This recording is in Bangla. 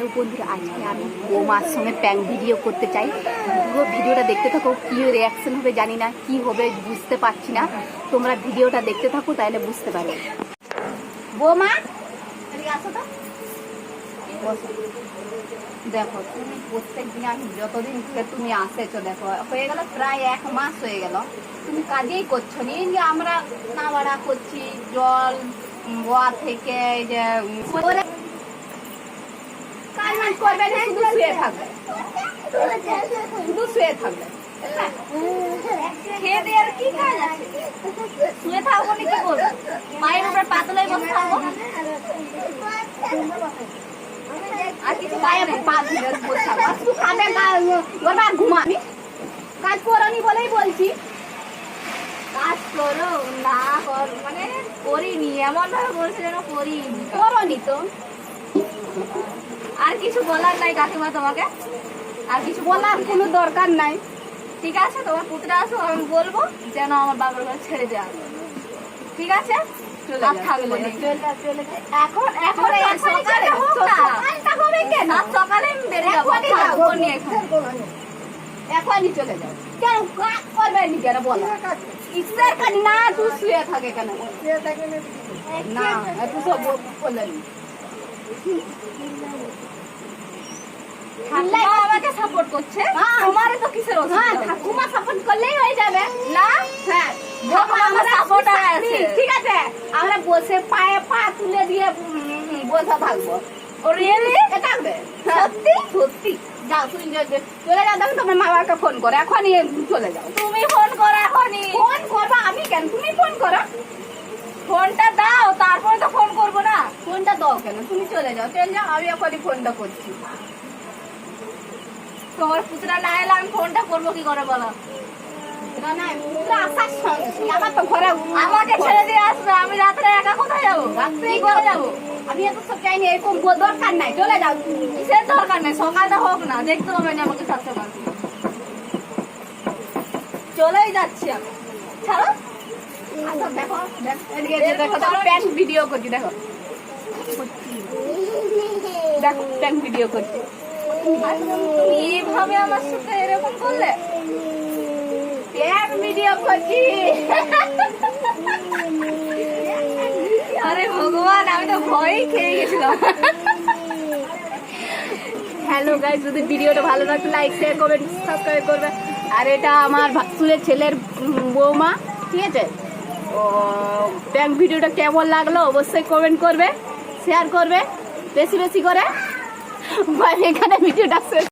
হ্যালো বন্ধুরা, আজকে আমি বৌমার সঙ্গে প্যাঙ্ক ভিডিও করতে চাই। পুরো ভিডিওটা দেখতে থাকো, কী রিয়াকশন হবে জানি না, কি হবে বুঝতে পারছি না। তোমরা ভিডিওটা দেখতে থাকো, তাহলে বুঝতে পারবে। বৌমা দেখো, তুমি প্রত্যেক দিন আমি যতদিন থেকে তুমি আসেছো, দেখো, হয়ে গেল প্রায় এক মাস হয়ে গেল। তুমি কাজেই করছ নি যে আমরা নাওয়াড়া করছি, জল, গোয়া থেকে যে কাজ করবে না, শুধু শুয়ে থাকবে। শুধু শুয়ে থাকবে? খেয়ে কাজ আছে শুয়ে ঘুমাবি। কাজ করনি বলেই বলছি। কাজ করো না কর মানে করিনি এমন ভাবে বলছে যেন করিনি। করনি তো। আর কিছু বলার নাই কাকিমা তোমাকে। আর কিছু বলার কোনো দরকার নাই। ঠিক আছে? তোমার পুত্রা আসো আমি বলব যেন আমার বাবার ঘরে ছেড়ে দেওয়া ঠিক আছে। এখন এখন এই সকালে হবে। কেন? সকালে আমি যাব। থাকব নি এখানে। এখনই চলে যাও কেন কাজ করবে নি কেন বলো? ইচ্ছার কাজ না তুই শুয়ে থাকে কেন? না। সব বললেন। ঠাকুমা আমাকে সাপোর্ট করছে। তো কিসের ঠাকুমা সাপোর্ট করলেই হয়ে যাবে। না? হ্যাঁ। ঠিক আছে। আমরা বসে পায়ে পা তুলে দিয়ে বসে থাকব। থাকবে। সত্যি? সত্যি। যাও তুমি চলে যাও দেখো তোমার মা বাবাকে ফোন করো। এখনই চলে যাও। তুমি ফোন করো এখনই। ফোন করব? আমি কেন? তুমি ফোন করো। ফোনটা দাও তারপরে তো ফোন করব না। ফোনটা দাও কেন? তুমি চলে যাও। চলে যাও আমি এখনই ফোনটা করছি। তোমার পুত্রা না এলে আমি ফোনটা করব কি করে বলো? আমাকে ছেড়ে দিয়ে আসবে আমি রাত্রে একা কোথায় যাব? কি করে যাব? আমি এত সব চাইনি এরকম দরকার নাই চলে যাও। সে দরকার নেই? সকালটা হোক না দেখতে হবে না আমাকে চলেই যাচ্ছি আমি। ছাড়ো। আচ্ছা দেখো প্যান্ট ভিডিও করছি দেখো। দেখো প্যান্ট ভিডিও করছি। হ্যালো যদি ভিডিওটা ভালো লাইক করবে। আর এটা আমার ভাসুরের ছেলের বৌমা, ঠিক আছে? ও ব্যাংক ভিডিওটা কেমন লাগল অবশ্যই কমেন্ট করবে শেয়ার করবে, বেশি বেশি করে। এখানে ভিডিওটা শেষ